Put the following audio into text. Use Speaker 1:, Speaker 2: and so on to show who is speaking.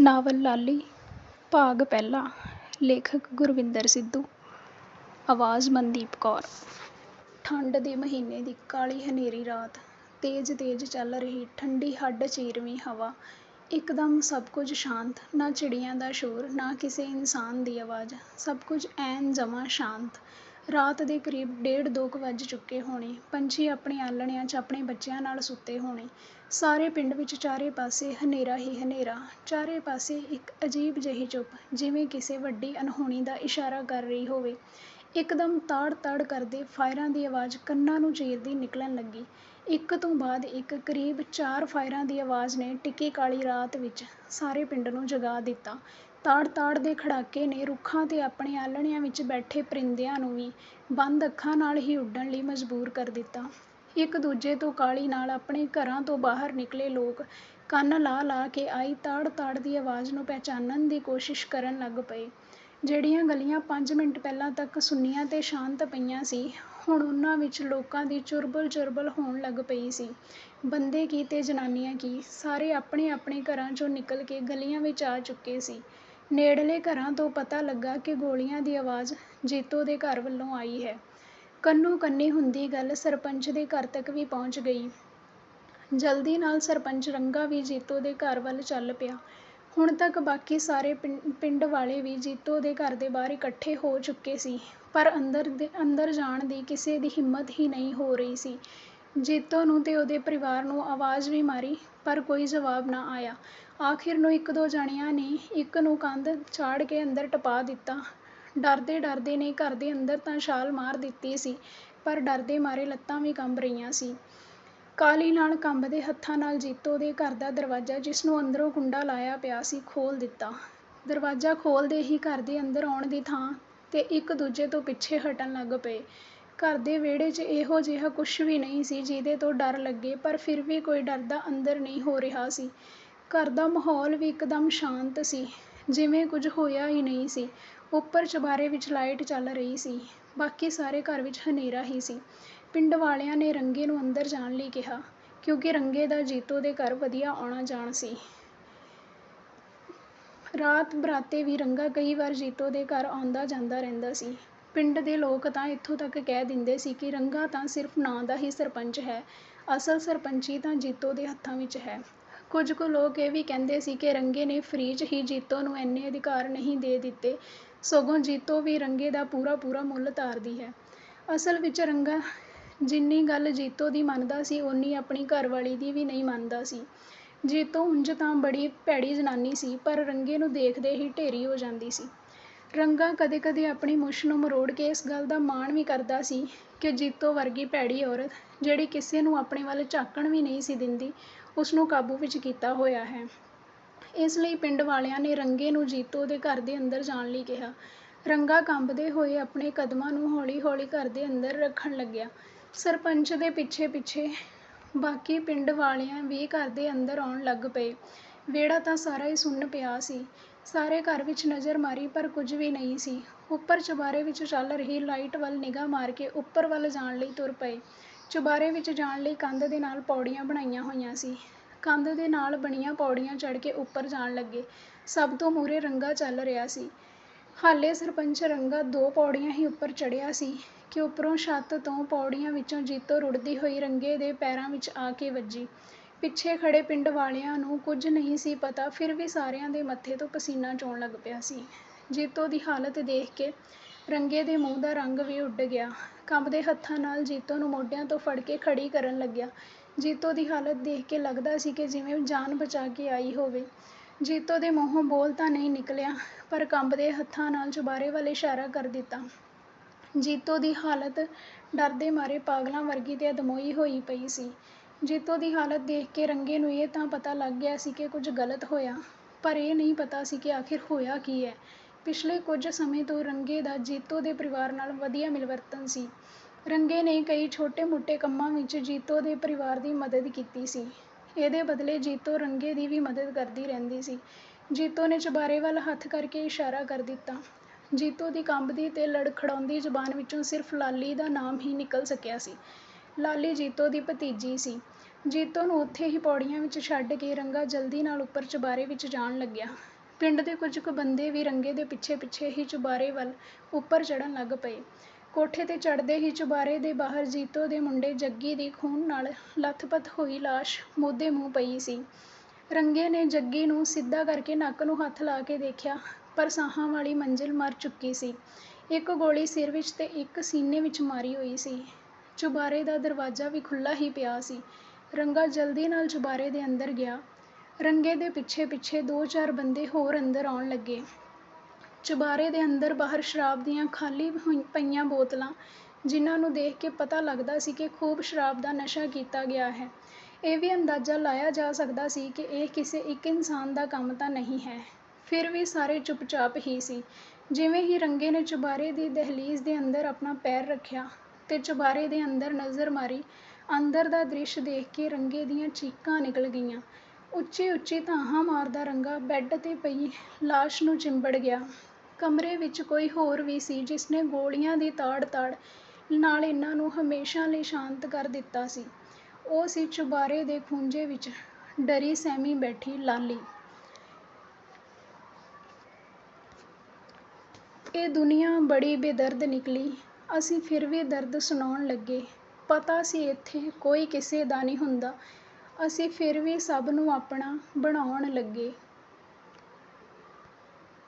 Speaker 1: Novel ਲਾਲੀ, ਭਾਗ ਪਹਿਲਾ, ਲੇਖਕ ਗੁਰਵਿੰਦਰ ਸਿੱਧੂ, ਆਵਾਜ਼ ਮਨਦੀਪ ਕੌਰ। ਠੰਡ ਦੇ ਮਹੀਨੇ ਦੀ ਕਾਲੀ ਹਨੇਰੀ ਰਾਤ, ਤੇਜ਼ ਤੇਜ਼ ਚੱਲ ਰਹੀ ਠੰਡੀ ਹੱਡ ਚੀਰਵੀਂ ਹਵਾ, ਇੱਕਦਮ ਸਭ ਕੁਝ ਸ਼ਾਂਤ, ਨਾ ਚਿੜੀਆਂ ਦਾ ਸ਼ੋਰ, ਨਾ ਕਿਸੇ ਇਨਸਾਨ ਦੀ ਆਵਾਜ਼, ਸਭ ਕੁਝ ਐਨ ਜਮਾਂ ਸ਼ਾਂਤ। ਰਾਤ ਦੇ ਕਰੀਬ ਡੇਢ ਦੋ ਕੁ ਵੱਜ ਚੁੱਕੇ ਹੋਣੇ। ਪੰਛੀ ਆਪਣੇ ਆਲ੍ਹਣਿਆਂ 'ਚ ਆਪਣੇ ਬੱਚਿਆਂ ਨਾਲ ਸੁੱਤੇ ਹੋਣੇ। ਸਾਰੇ ਪਿੰਡ ਵਿੱਚ ਚਾਰੇ ਪਾਸੇ ਹਨੇਰਾ ਹੀ ਹਨੇਰਾ। ਚਾਰੇ ਪਾਸੇ ਇੱਕ ਅਜੀਬ ਜਿਹੀ ਚੁੱਪ, ਜਿਵੇਂ ਕਿਸੇ ਵੱਡੀ ਅਣਹੋਣੀ ਦਾ ਇਸ਼ਾਰਾ ਕਰ ਰਹੀ ਹੋਵੇ। ਇੱਕਦਮ ਤਾੜ ਤਾੜ ਕਰਦੇ ਫਾਇਰਾਂ ਦੀ ਆਵਾਜ਼ ਕੰਨਾਂ ਨੂੰ ਚੀਰਦੀ ਨਿਕਲਣ ਲੱਗੀ। ਇੱਕ ਤੋਂ ਬਾਅਦ ਇੱਕ ਕਰੀਬ ਚਾਰ ਫਾਇਰਾਂ ਦੀ ਆਵਾਜ਼ ਨੇ ਟਿੱਕੀ ਕਾਲੀ ਰਾਤ ਵਿੱਚ ਸਾਰੇ ਪਿੰਡ ਨੂੰ ਜਗਾ ਦਿੱਤਾ। ਤਾੜ ਤਾੜ ਦੇ ਖੜਾਕੇ ਨੇ ਰੁੱਖਾਂ 'ਤੇ ਆਪਣੇ ਆਲ੍ਹਣਿਆਂ ਵਿੱਚ ਬੈਠੇ ਪਰਿੰਦਿਆਂ ਨੂੰ ਵੀ ਬੰਦ ਅੱਖਾਂ ਨਾਲ ਹੀ ਉੱਡਣ ਲਈ ਮਜਬੂਰ ਕਰ ਦਿੱਤਾ। ਇੱਕ ਦੂਜੇ ਤੋਂ ਕਾਹਲੀ ਨਾਲ ਆਪਣੇ ਘਰਾਂ ਤੋਂ ਬਾਹਰ ਨਿਕਲੇ ਲੋਕ ਕੰਨ ਲਾ ਲਾ ਕੇ ਆਈ ਤਾੜ ਤਾੜ ਦੀ ਆਵਾਜ਼ ਨੂੰ ਪਹਿਚਾਨਣ ਦੀ ਕੋਸ਼ਿਸ਼ ਕਰਨ ਲੱਗ ਪਏ। ਜਿਹੜੀਆਂ ਗਲੀਆਂ ਪੰਜ ਮਿੰਟ ਪਹਿਲਾਂ ਤੱਕ ਸੁੰਨੀਆਂ ਤੇ ਸ਼ਾਂਤ ਪਈਆਂ ਸੀ, ਹੁਣ ਉਹਨਾਂ ਵਿੱਚ ਲੋਕਾਂ ਦੀ ਚੁਰਬਲ ਚੁਰਬਲ ਹੋਣ ਲੱਗ ਪਈ ਸੀ। ਬੰਦੇ ਕੀ ਤੇ ਜਨਾਨੀਆਂ ਕੀ, ਸਾਰੇ ਆਪਣੇ ਆਪਣੇ ਘਰਾਂ 'ਚੋਂ ਨਿਕਲ ਕੇ ਗਲੀਆਂ ਵਿੱਚ ਆ ਚੁੱਕੇ ਸੀ। ਨੇੜਲੇ ਘਰਾਂ ਤੋਂ ਪਤਾ ਲੱਗਾ ਕਿ ਗੋਲੀਆਂ ਦੀ ਆਵਾਜ਼ ਜੀਤੋ ਦੇ ਘਰ ਵੱਲੋਂ ਆਈ ਹੈ। ਕੰਨੋ ਕੰਨੀ ਹੁੰਦੀ ਗੱਲ ਸਰਪੰਚ ਦੇ ਘਰ ਤੱਕ ਵੀ ਪਹੁੰਚ ਗਈ। ਜਲਦੀ ਨਾਲ ਸਰਪੰਚ ਰੰਗਾ ਵੀ ਜੀਤੋ ਦੇ ਘਰ ਵੱਲ ਚੱਲ ਪਿਆ। ਹੁਣ ਤੱਕ ਬਾਕੀ ਸਾਰੇ ਪਿੰਡ ਵਾਲੇ ਵੀ ਜੀਤੋ ਦੇ ਘਰ ਦੇ ਬਾਹਰ ਇਕੱਠੇ ਹੋ ਚੁੱਕੇ ਸੀ, ਪਰ ਅੰਦਰ ਦੇ, ਅੰਦਰ ਜਾਣ ਦੀ ਕਿਸੇ ਦੀ ਹਿੰਮਤ ਹੀ ਨਹੀਂ ਹੋ ਰਹੀ ਸੀ। ਜੀਤੋ ਨੂੰ ਤੇ ਉਹਦੇ ਪਰਿਵਾਰ ਨੂੰ ਆਵਾਜ਼ ਵੀ ਮਾਰੀ, ਪਰ ਕੋਈ ਜਵਾਬ ਨਾ ਆਇਆ। ਆਖਿਰ ਨੂੰ ਇੱਕ ਦੋ ਜਣਿਆਂ ਨੇ ਇੱਕ ਨੂੰ ਕੰਧ ਚਾੜ ਕੇ ਅੰਦਰ ਟਪਾ ਦਿੱਤਾ। ਡਰਦੇ ਡਰਦੇ ਨੇ ਘਰ ਦੇ ਅੰਦਰ ਤਾਂ ਛਾਲ ਮਾਰ ਦਿੱਤੀ ਸੀ, ਪਰ ਡਰਦੇ ਮਾਰੇ ਲੱਤਾਂ ਵੀ ਕੰਬ ਰਹੀਆਂ ਸੀ। ਕਾਹਲੀ ਨਾਲ ਕੰਬਦੇ ਹੱਥਾਂ ਨਾਲ ਜੀਤੋ ਦੇ ਘਰ ਦਾ ਦਰਵਾਜ਼ਾ, ਜਿਸ ਨੂੰ ਅੰਦਰੋਂ ਕੁੰਡਾ ਲਾਇਆ ਪਿਆ ਸੀ, ਖੋਲ੍ਹ ਦਿੱਤਾ। ਦਰਵਾਜ਼ਾ ਖੋਲ੍ਹਦੇ ਹੀ ਘਰ ਦੇ ਅੰਦਰ ਆਉਣ ਦੀ ਥਾਂ 'ਤੇ ਇੱਕ ਦੂਜੇ ਤੋਂ ਪਿੱਛੇ ਹਟਣ ਲੱਗ ਪਏ। ਘਰ ਦੇ ਵਿਹੜੇ 'ਚ ਇਹੋ ਜਿਹਾ ਕੁਛ ਵੀ ਨਹੀਂ ਸੀ ਜਿਹਦੇ ਤੋਂ ਡਰ ਲੱਗੇ, ਪਰ ਫਿਰ ਵੀ ਕੋਈ ਡਰਦਾ ਅੰਦਰ ਨਹੀਂ ਹੋ ਰਿਹਾ ਸੀ। ਘਰ ਦਾ ਮਾਹੌਲ ਵੀ ਇਕਦਮ ਸ਼ਾਂਤ ਸੀ। ਜਿਵੇਂ ਕੁਝ ਹੋਇਆ ਹੀ ਨਹੀਂ ਸੀ। ਉੱਪਰ ਚੁਬਾਰੇ ਵਿੱਚ ਲਾਈਟ ਚੱਲ ਰਹੀ ਸੀ। ਬਾਕੀ ਸਾਰੇ ਘਰ ਵਿੱਚ ਹਨੇਰਾ ਹੀ ਸੀ। ਪਿੰਡ ਵਾਲਿਆਂ ਨੇ ਰੰਗੇ ਨੂੰ ਅੰਦਰ ਜਾਣ ਲਈ ਕਿਹਾ, ਕਿਉਂਕਿ ਰੰਗੇ ਦਾ ਜੀਤੋ ਦੇ ਘਰ ਵਧੀਆ ਆਉਣਾ ਜਾਣ ਸੀ। ਰਾਤ ਬਰਾਤੇ ਵੀ ਰੰਗਾ ਕਈ ਵਾਰ ਜੀਤੋ ਦੇ ਘਰ ਆਉਂਦਾ ਜਾਂਦਾ ਰਹਿੰਦਾ ਸੀ। ਪਿੰਡ ਦੇ ਲੋਕ ਤਾਂ ਇੱਥੋਂ ਤੱਕ ਕਹਿ ਦਿੰਦੇ ਸੀ ਕਿ ਰੰਗਾ ਤਾਂ ਸਿਰਫ ਨਾਂ ਦਾ ਹੀ ਸਰਪੰਚ ਹੈ। ਅਸਲ ਸਰਪੰਚੀ ਤਾਂ ਜੀਤੋ ਦੇ ਹੱਥਾਂ ਵਿੱਚ ਹੈ। ਕੁਝ ਕੁ ਲੋਕ ਇਹ ਵੀ ਕਹਿੰਦੇ ਸੀ ਕਿ ਰੰਗੇ ਨੇ ਫ੍ਰੀ 'ਚ ਹੀ ਜੀਤੋ ਨੂੰ ਇੰਨੇ ਅਧਿਕਾਰ ਨਹੀਂ ਦੇ ਦਿੱਤੇ, ਸਗੋਂ ਜੀਤੋ ਵੀ ਰੰਗੇ ਦਾ ਪੂਰਾ ਪੂਰਾ ਮੁੱਲ ਉਤਾਰਦੀ ਹੈ। ਅਸਲ ਵਿੱਚ ਰੰਗਾ ਜਿੰਨੀ ਗੱਲ ਜੀਤੋ ਦੀ ਮੰਨਦਾ ਸੀ, ਓਨੀ ਆਪਣੀ ਘਰਵਾਲੀ ਦੀ ਵੀ ਨਹੀਂ ਮੰਨਦਾ ਸੀ। ਜੀਤੋ ਉਂਝ ਤਾਂ ਬੜੀ ਭੈੜੀ ਜਨਾਨੀ ਸੀ, ਪਰ ਰੰਗੇ ਨੂੰ ਦੇਖਦੇ ਹੀ ਢੇਰੀ ਹੋ ਜਾਂਦੀ ਸੀ। ਰੰਗਾ ਕਦੇ ਕਦੇ ਆਪਣੀ ਮੁੱਛ ਨੂੰ ਮਰੋੜ ਕੇ ਇਸ ਗੱਲ ਦਾ ਮਾਣ ਵੀ ਕਰਦਾ ਸੀ ਕਿ ਜੀਤੋ ਵਰਗੀ ਭੈੜੀ ਔਰਤ, ਜਿਹੜੀ ਕਿਸੇ ਨੂੰ ਆਪਣੇ ਵੱਲ ਝਾਕਣ ਵੀ ਨਹੀਂ ਸੀ ਦਿੰਦੀ ਉਸ ਨੂੰ ਕਾਬੂ ਵਿੱਚ ਕੀਤਾ ਹੋਇਆ ਹੈ। ਇਸ ਲਈ ਪਿੰਡ ਵਾਲਿਆਂ ਨੇ ਰੰਗੇ ਨੂੰ ਜੀਤੋ ਦੇ ਘਰ ਦੇ ਅੰਦਰ ਜਾਣ ਲਈ ਕਿਹਾ। ਰੰਗਾ ਕੰਬਦੇ ਹੋਏ ਆਪਣੇ ਕਦਮਾਂ ਨੂੰ ਹੌਲੀ ਹੌਲੀ ਘਰ ਦੇ ਅੰਦਰ ਰੱਖਣ ਲੱਗਿਆ। ਸਰਪੰਚ ਦੇ ਪਿੱਛੇ ਪਿੱਛੇ ਬਾਕੀ ਪਿੰਡ ਵਾਲਿਆਂ ਵੀ ਘਰ ਦੇ ਅੰਦਰ ਆਉਣ ਲੱਗ ਪਏ। ਵਿਹੜਾ ਤਾਂ ਸਾਰਾ ਹੀ ਸੁੰਨ ਪਿਆ ਸੀ। ਸਾਰੇ ਘਰ ਵਿੱਚ ਨਜ਼ਰ ਮਾਰੀ ਪਰ ਕੁਝ ਵੀ ਨਹੀਂ ਸੀ। ਉੱਪਰ ਚੁਬਾਰੇ ਵਿੱਚ ਚੱਲ ਰਹੀ ਲਾਈਟ ਵੱਲ ਨਿਗਾਹ ਮਾਰ ਕੇ ਉੱਪਰ ਵੱਲ ਜਾਣ ਲਈ ਤੁਰ ਪਏ। ਚੁਬਾਰੇ ਵਿੱਚ ਜਾਣ ਲਈ ਕੰਧ ਦੇ ਨਾਲ ਪੌੜੀਆਂ ਬਣਾਈਆਂ ਹੋਈਆਂ ਸੀ। ਕੰਧ ਦੇ ਨਾਲ ਬਣੀਆਂ ਪੌੜੀਆਂ ਚੜ੍ਹ ਕੇ ਉੱਪਰ ਜਾਣ ਲੱਗੇ। ਸਭ ਤੋਂ ਮੂਹਰੇ ਰੰਗਾ ਚੱਲ ਰਿਹਾ ਸੀ। ਹਾਲੇ ਸਰਪੰਚ ਰੰਗਾ ਦੋ ਪੌੜੀਆਂ ਹੀ ਉੱਪਰ ਚੜ੍ਹਿਆ ਸੀ ਕਿ ਉੱਪਰੋਂ ਛੱਤ ਤੋਂ ਪੌੜੀਆਂ ਵਿੱਚੋਂ ਜੀਤੋ ਰੁੜਦੀ ਹੋਈ ਰੰਗੇ ਦੇ ਪੈਰਾਂ ਵਿੱਚ ਆ ਕੇ ਵੱਜੀ। ਪਿੱਛੇ ਖੜੇ ਪਿੰਡ ਵਾਲਿਆਂ ਨੂੰ ਕੁਝ ਨਹੀਂ ਸੀ ਪਤਾ, ਫਿਰ ਵੀ ਸਾਰਿਆਂ ਦੇ ਮੱਥੇ ਤੋਂ ਪਸੀਨਾ ਚੋਣ ਲੱਗ ਪਿਆ ਸੀ। ਜੀਤੋ ਦੀ ਹਾਲਤ ਦੇਖ ਕੇ ਰੰਗੇ ਦੇ ਮੂੰਹ ਦਾ ਰੰਗ ਵੀ ਉੱਡ ਗਿਆ। ਕੰਬਦੇ ਹੱਥਾਂ ਨਾਲ ਜੀਤੋ ਨੂੰ ਮੋਢਿਆਂ ਤੋਂ ਫੜ ਕੇ ਖੜੀ ਕਰਨ ਲੱਗਿਆ। ਜੀਤੋ ਦੀ ਹਾਲਤ ਦੇਖ ਕੇ ਲੱਗਦਾ ਸੀ ਕਿ ਜਿਵੇਂ ਜਾਨ ਬਚਾ ਕੇ ਆਈ ਹੋਵੇ। ਜੀਤੋ ਦੇ ਮੂੰਹੋਂ ਬੋਲ ਤਾਂ ਨਹੀਂ ਨਿਕਲਿਆ, ਪਰ ਕੰਬਦੇ ਹੱਥਾਂ ਨਾਲ ਚੁਬਾਰੇ ਵੱਲ ਇਸ਼ਾਰਾ ਕਰ ਦਿੱਤਾ। ਜੀਤੋ ਦੀ ਹਾਲਤ ਡਰਦੇ ਮਾਰੇ ਪਾਗਲਾਂ ਵਰਗੀ ਤੇ ਅਧਮੋਈ ਹੋਈ ਪਈ ਸੀ। ਜੀਤੋ ਦੀ ਹਾਲਤ ਦੇਖ ਕੇ ਰੰਗੇ ਨੂੰ ਇਹ ਤਾਂ ਪਤਾ ਲੱਗ ਗਿਆ ਸੀ ਕਿ ਕੁਝ ਗਲਤ ਹੋਇਆ, ਪਰ ਇਹ ਨਹੀਂ ਪਤਾ ਸੀ ਕਿ ਆਖਿਰ ਹੋਇਆ ਕੀ ਹੈ। ਪਿਛਲੇ ਕੁਝ ਸਮੇਂ ਤੋਂ ਰੰਗੇ ਦਾ ਜੀਤੋ ਦੇ ਪਰਿਵਾਰ ਨਾਲ ਵਧੀਆ ਮਿਲਵਰਤਨ ਸੀ। ਰੰਗੇ ਨੇ ਕਈ ਛੋਟੇ-ਮੋਟੇ ਕੰਮਾਂ ਵਿੱਚ ਜੀਤੋ ਦੇ ਪਰਿਵਾਰ ਦੀ ਮਦਦ ਕੀਤੀ ਸੀ। ਇਹਦੇ ਬਦਲੇ ਜੀਤੋ ਰੰਗੇ ਦੀ ਵੀ ਮਦਦ ਕਰਦੀ ਰਹਿੰਦੀ ਸੀ। ਜੀਤੋ ਨੇ ਚੁਬਾਰੇ ਵੱਲ ਹੱਥ ਕਰਕੇ ਇਸ਼ਾਰਾ ਕਰ ਦਿੱਤਾ। ਜੀਤੋ ਦੀ ਕੰਬਦੀ ਤੇ ਲੜਖੜਾਉਂਦੀ ਜ਼ਬਾਨ ਵਿੱਚੋਂ ਸਿਰਫ ਲਾਲੀ ਦਾ ਨਾਮ ਹੀ ਨਿਕਲ ਸਕਿਆ ਸੀ। ਲਾਲੀ ਜੀਤੋ ਦੀ ਭਤੀਜੀ ਸੀ। ਜੀਤੋ ਨੂੰ ਉੱਥੇ ਹੀ ਪੌੜੀਆਂ ਵਿੱਚ ਛੱਡ ਕੇ ਰੰਗਾ ਜਲਦੀ ਨਾਲ ਉੱਪਰ ਚੁਬਾਰੇ ਵਿੱਚ ਜਾਣ ਲੱਗਿਆ। ਪਿੰਡ ਦੇ ਕੁਝ ਕੁ ਬੰਦੇ ਵੀ ਰੰਗੇ ਦੇ ਪਿੱਛੇ-ਪਿੱਛੇ ਹੀ ਚੁਬਾਰੇ ਵੱਲ ਉੱਪਰ ਚੜ੍ਹਨ ਲੱਗ ਪਏ। ਕੋਠੇ 'ਤੇ ਚੜ੍ਹਦੇ ਹੀ ਚੁਬਾਰੇ ਦੇ ਬਾਹਰ ਜੀਤੋ ਦੇ ਮੁੰਡੇ ਜੱਗੀ ਦੀ ਖੂਨ ਨਾਲ ਲੱਥ-ਪੱਥ ਹੋਈ ਲਾਸ਼ ਮੂਧੇ ਮੂੰਹ ਪਈ ਸੀ। ਰੰਗੇ ਨੇ ਜੱਗੀ ਨੂੰ ਸਿੱਧਾ ਕਰਕੇ ਨੱਕ ਨੂੰ ਹੱਥ ਲਾ ਕੇ ਦੇਖਿਆ, ਪਰ ਸਾਹਾਂ ਵਾਲੀ ਮੰਜ਼ਿਲ ਮਰ ਚੁੱਕੀ ਸੀ। ਇੱਕ ਗੋਲੀ ਸਿਰ ਵਿੱਚ ਤੇ ਇੱਕ ਸੀਨੇ ਵਿੱਚ ਮਾਰੀ ਹੋਈ ਸੀ। ਚੁਬਾਰੇ ਦਾ ਦਰਵਾਜ਼ਾ ਵੀ ਖੁੱਲ੍ਹਾ ਹੀ ਪਿਆ ਸੀ। ਰੰਗਾ ਜਲਦੀ ਨਾਲ ਚੁਬਾਰੇ ਦੇ ਅੰਦਰ ਗਿਆ। ਰੰਗੇ ਦੇ ਪਿੱਛੇ-ਪਿੱਛੇ ਦੋ-ਚਾਰ ਬੰਦੇ ਹੋਰ ਅੰਦਰ ਆਉਣ ਲੱਗੇ। ਚੁਬਾਰੇ ਦੇ ਅੰਦਰ-ਬਾਹਰ ਸ਼ਰਾਬ ਦੀਆਂ ਖਾਲੀ ਪਈਆਂ ਬੋਤਲਾਂ, ਜਿਨ੍ਹਾਂ ਨੂੰ ਦੇਖ ਕੇ ਪਤਾ ਲੱਗਦਾ ਸੀ ਕਿ ਖੂਬ ਸ਼ਰਾਬ ਦਾ ਨਸ਼ਾ ਕੀਤਾ ਗਿਆ ਹੈ। ਇਹ ਵੀ ਅੰਦਾਜ਼ਾ ਲਾਇਆ ਜਾ ਸਕਦਾ ਸੀ ਕਿ ਇਹ ਕਿਸੇ ਇੱਕ ਇਨਸਾਨ ਦਾ ਕੰਮ ਤਾਂ ਨਹੀਂ ਹੈ। ਫਿਰ ਵੀ ਸਾਰੇ ਚੁੱਪ-ਚਾਪ ਹੀ ਸੀ। ਜਿਵੇਂ ਹੀ ਰੰਗੇ ਨੇ ਚੁਬਾਰੇ ਦੀ ਦਹਿਲੀਜ਼ ਦੇ ਅੰਦਰ ਆਪਣਾ ਪੈਰ ਰੱਖਿਆ ਤੇ ਚੁਬਾਰੇ ਦੇ ਅੰਦਰ ਨਜ਼ਰ ਮਾਰੀ, ਅੰਦਰ ਦਾ ਦ੍ਰਿਸ਼ ਦੇਖ ਕੇ ਰੰਗੇ ਦੀਆਂ ਚੀਕਾਂ ਨਿਕਲ ਗਈਆਂ। ਉੱਚੀ-ਉੱਚੀ ਧਾਹਾਂ ਮਾਰਦਾ ਰੰਗਾ ਬੈੱਡ 'ਤੇ ਪਈ ਲਾਸ਼ ਨੂੰ ਚਿੰਬੜ ਗਿਆ। ਕਮਰੇ ਵਿੱਚ ਕੋਈ ਹੋਰ ਵੀ ਸੀ ਜਿਸਨੇ ਗੋਲੀਆਂ ਦੀ ਤਾੜ-ਤਾੜ ਨਾਲ ਇਹਨਾਂ ਨੂੰ ਹਮੇਸ਼ਾ ਲਈ ਸ਼ਾਂਤ ਕਰ ਦਿੱਤਾ ਸੀ। ਉਹ ਸੀ ਚੁਬਾਰੇ ਦੇ ਖੂੰਜੇ ਵਿੱਚ ਡਰੀ-ਸਹਿਮੀ ਬੈਠੀ ਲਾਲੀ। "ਇਹ ਦੁਨੀਆਂ ਬੜੀ ਬੇਦਰਦ ਨਿਕਲੀ।" ਅਸੀਂ ਫਿਰ ਵੀ ਦਰਦ ਸੁਣਾਉਣ ਲੱਗੇ। ਪਤਾ ਸੀ ਇੱਥੇ ਕੋਈ ਕਿਸੇ ਦਾ ਨਹੀਂ ਹੁੰਦਾ। ਅਸੀਂ ਫਿਰ ਵੀ ਸਭ ਨੂੰ ਆਪਣਾ ਬਣਾਉਣ ਲੱਗੇ।